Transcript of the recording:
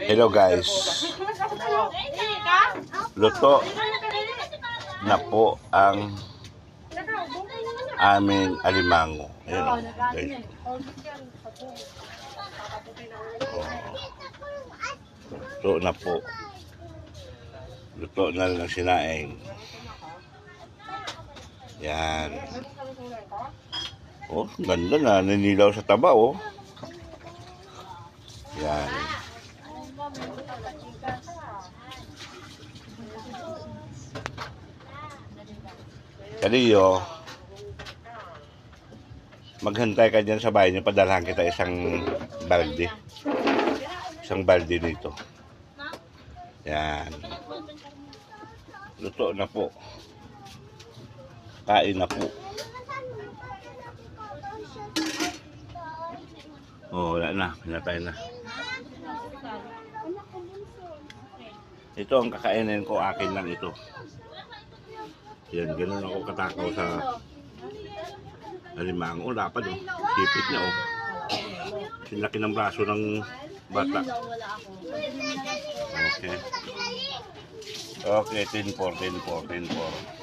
Hello guys. Luto na po ang aming alimango. Ayun o, guys. Oh. Luto na po. Luto na rin ang. Yan. Oh, ganda na. Nanilaw sa taba, oh. Yan. Kaliyo, maghantay ka dyan sa bahay niyo, padalhan kita isang balde. Isang balde nito. Yan. Luto na po. Kain na po. Oh, wala na. Pinatay na. Ito ang kakainin ko. Akin lang ito. Yan, ganun ako katakaw sa alimango. Dapat oh. Sipit niya oh. Sinlaki ng braso ng bata. Okay. Okay, 10-4, 10-4, 10-4.